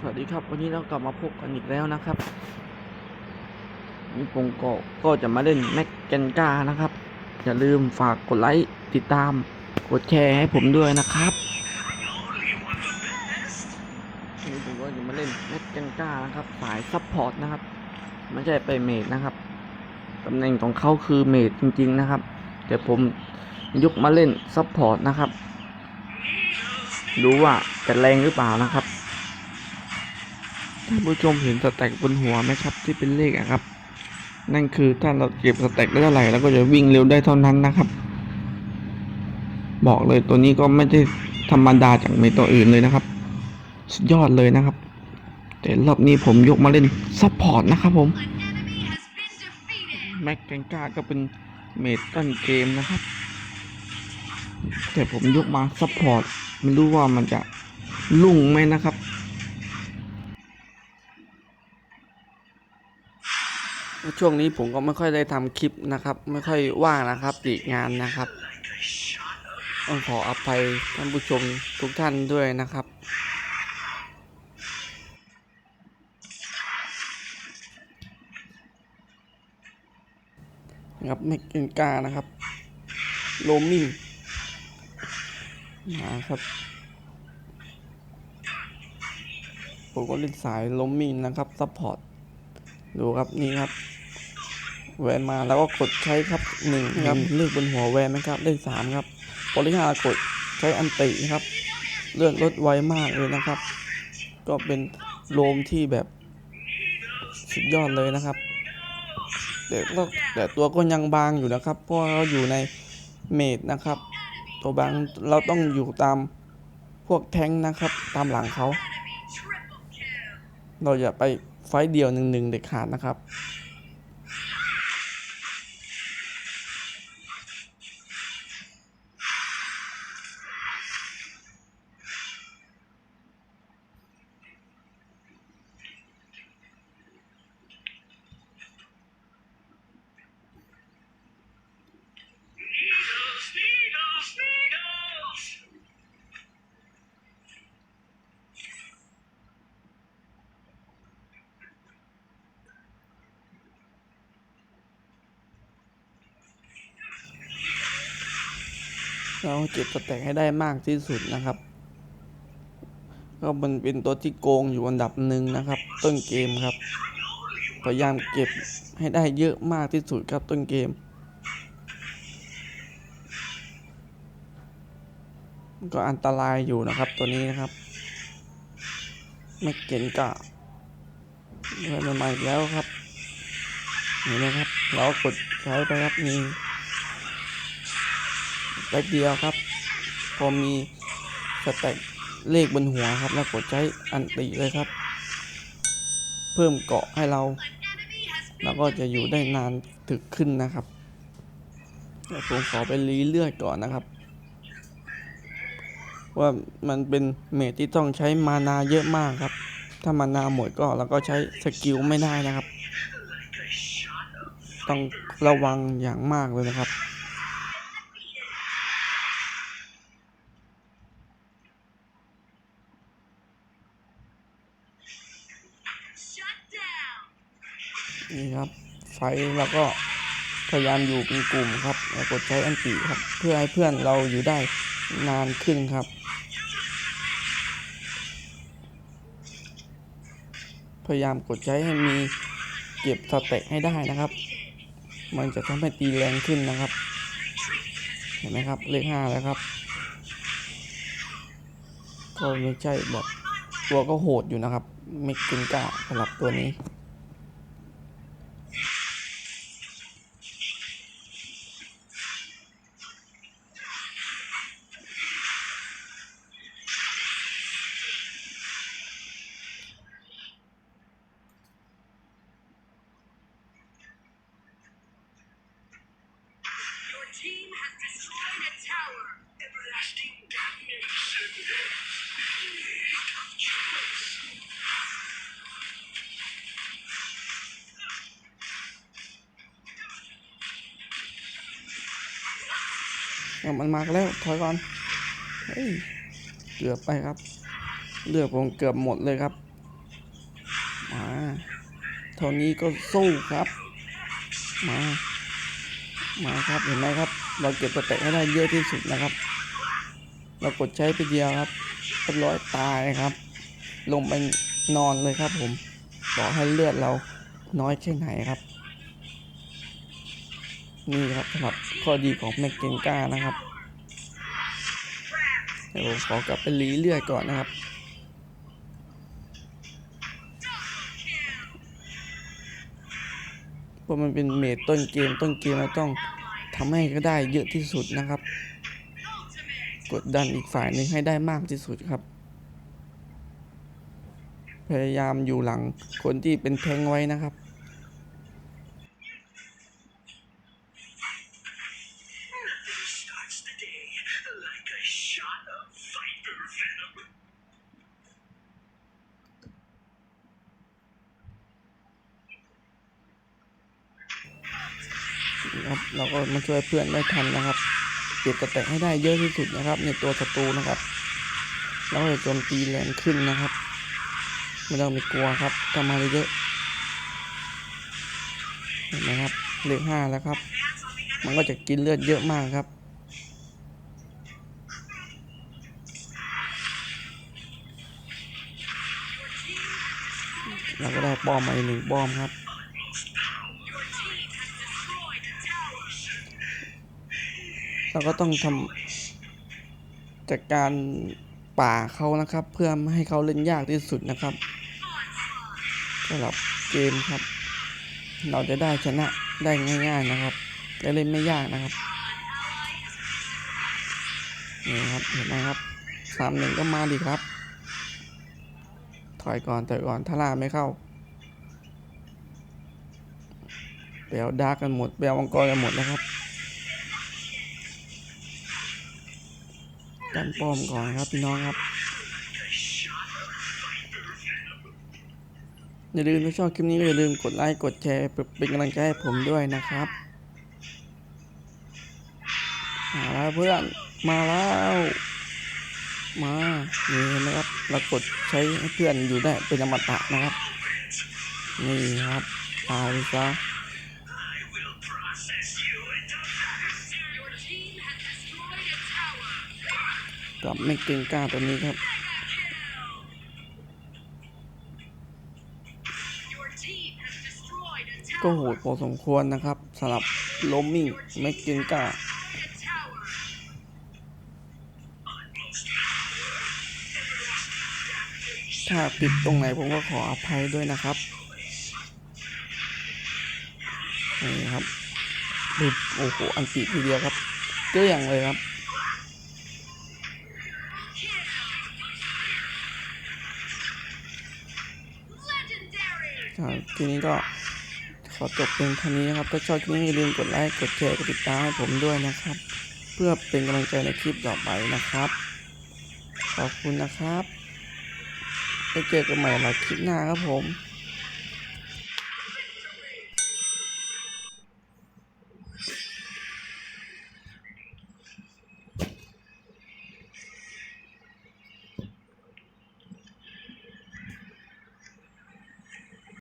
สวัสดีครับ วันนี้เรากลับมาพบกันอีกแล้วนะครับนี่ผมก็ก็จะมาเล่นแม็กแกนกานะครับ อย่าลืมฝากกดไลค์ติดตามกดแชร์ให้ผมด้วยนะครับนนี้ผมก็จะมาเล่นแม็กแกนกานะครับ สายซัพพอร์ตนะครับไม่ใช่ไปเมดนะครับตำแหน่งของเขาคือเมดจริง ๆนะครับ แต่ผมยกมาเล่นซัพพอร์ตนะครับ ดูว่าจะแรงหรือเปล่านะครับ ท่านผู้ชมเห็นสแต็กบนหัวไหมครับที่เป็นเลขอะครับ นั่นคือถ้าเราเก็บสแต็กได้เท่าไหร่เราก็จะวิ่งเร็วได้เท่านั้นนะครับ บอกเลยตัวนี้ก็ไม่ได้ธรรมดาจากเมตัวอื่นเลยนะครับ สุดยอดเลยนะครับ แต่รอบนี้ผมยกมาเล่นซัพพอร์ตนะครับผมแม็กแกงกาก็เป็นเมต้นเกมนะครับ แต่ผมยกมาซัพพอร์ตไม่รู้ว่ามันจะลุ่งไหมนะครับ ช่วงนี้ผมก็ไม่ค่อยได้ทำคลิปนะครับ ไม่ค่อยว่างนะครับติดงานนะครับต้องขออภัยท่านผู้ชมทุกท่านด้วยนะครับนะครับไม่กินกานะครับโลมิ่งมาครับผมก็เล่นสายโลมิ่งนะครับซัพพอร์ตดูครับนี่ครับ แวนมาแล้วก็กดใช้ครับหนึ่งครับเลือกบนหัวแวนนะครับเลขสามครับพอเลขห้ากดใช้อันติครับ เลือดลดไวมากเลยนะครับ ก็เป็นโลมที่แบบสุดยอดเลยนะครับแต่ก็แต่ตัวก็ยังบางอยู่นะครับ เพราะว่าเราอยู่ในเมดนะครับ ตัวบางเราต้องอยู่ตามพวกแท้งค์นะครับ ตามหลังเขา เราอย่าไปไฟต์เดียวหนึ่งหนึ่งเด็ดขาดนะครับ เราเก็บสแต็กให้ได้มากที่สุดนะครับ ก็มันเป็นตัวที่โกงอยู่อันดับหนึ่งนะครับ ต้นเกมครับ พยายามเก็บให้ได้เยอะมากที่สุดครับต้นเกม ก็อันตรายอยู่นะครับตัวนี้นะครับไม่เก่งกะเริ่มใหม่แล้วครับนี่นะครับ เรากดใช้ไปครับนี่ แป๊บเดียวครับ พอมีสแต็กเลขบนหัวครับ แล้วกดใช้อันติเลยครับ เพิ่มเกาะให้เรา แล้วก็จะอยู่ได้นานถึกขึ้นนะครับผมขอไปรีเลือดก่อนนะครับ ว่ามันเป็นเมทที่ต้องใช้มานาเยอะมากครับ ถ้ามานาหมดก็เราก็ใช้สกิลไม่ได้นะครับ ต้องระวังอย่างมากเลยนะครับ นี่ครับไฟแล้วก็พยายามอยู่เป็นกลุ่มครับแล้วกดใช้อันติครับ เพื่อให้เพื่อนเราอยู่ได้นานขึ้นครับ พยายามกดใช้ให้มีเก็บสเต็กให้ได้นะครับ มันจะทำให้ตีแรงขึ้นนะครับ เห็นไหมครับเลขห้าแล้วครับ ก็ไม่ใช่แบบตัวก็โหดอยู่นะครับ ไม่กินกล้าสำหรับตัวนี้ มันมาแล้วถอยก่อนเฮ้ยเกือบไปครับ เลือดผมเกือบหมดเลยครับเท่านี้ก็สู้ครับ มา มาครับเห็นไหมครับ เราเก็บสเต็กให้ได้เยอะที่สุดนะครับ เรากดใช้ไปเดียวครับเรียบร้อยตายครับ ลงไปนอนเลยครับผมบอกให้เลือดเราน้อยแค่ไหนครับ นี่ครับสำหรับข้อดีของแมกเกนก้านะครับเดี๋ยวผมขอกลับไปรีเลื่อดก่อนนะครับเพราะมันเป็นเมดต้นเกมต้นเกมเราต้องทำให้ก็ได้เยอะที่สุดนะครับ กดดันอีกฝ่ายหนึ่งให้ได้มากที่สุดครับ พยายามอยู่หลังคนที่เป็นแทงไว้นะครับ นะครับ เราก็มาช่วยเพื่อนได้ทันนะครับเก็บกระแตกให้ได้เยอะที่สุดนะครับ ในตัวศัตรูนะครับแล้วก็จะโจมตีแรงขึ้นนะครับไม่ต้องไปกลัวครับทำมาเยอะเห็นไหมครับเลขห้าแล้วครับ มันก็จะกินเลือดเยอะมากครับเราก็ได้บอมมาอีกหนึ่งบอมครับ เราก็ต้องทำจัดการป่าเขานะครับ เพื่อไม่ให้เขาเล่นยากที่สุดนะครับสำหรับเกมครับ เราจะได้ชนะได้ง่าย ๆนะครับและเล่นไม่ยากนะครับนี่ครับเห็นไหมครับสามหนึ่งก็มาดีครับ ถอยก่อนถอยก่อนถ้าลาไม่เข้าเบลดาร์กกันหมดเบลมังกรกันหมดนะครับ กันป้อมก่อนครับพี่น้องครับ อย่าลืมถ้าชอบคลิปนี้ก็อย่าลืมกดไลค์กดแชร์เป็นกำลังใจให้ผมด้วยนะครับมาแล้วเพื่อนมาแล้ว มานี่นไหมครับเรากดใช้ให้เพื่อนอยู่ได้เป็นอมตะนะครับ นี่ครับตายซะ กับไม่เก่งกล้าตัวนี้ครับ ก็โหดพอสมควรนะครับสำหรับโลมมิ่งไม่เก่งกล้าถ้าผิดตรงไหนผมก็ขออภัยด้วยนะครับ นี่ครับดูโอ้โห อันติทีเดียวครับเกลี้ยงเลยครับ ครับทีนี้ก็ขอจบเพียงเท่านี้นะครับ ถ้าชอบคลิปนี้อย่าลืมกดไลค์ กดแชร์ กดติดตามให้ผมด้วยนะครับ เพื่อเป็นกำลังใจในคลิปต่อไปนะครับ ขอบคุณนะครับไปเจอกันใหม่ในคลิปหน้าครับผม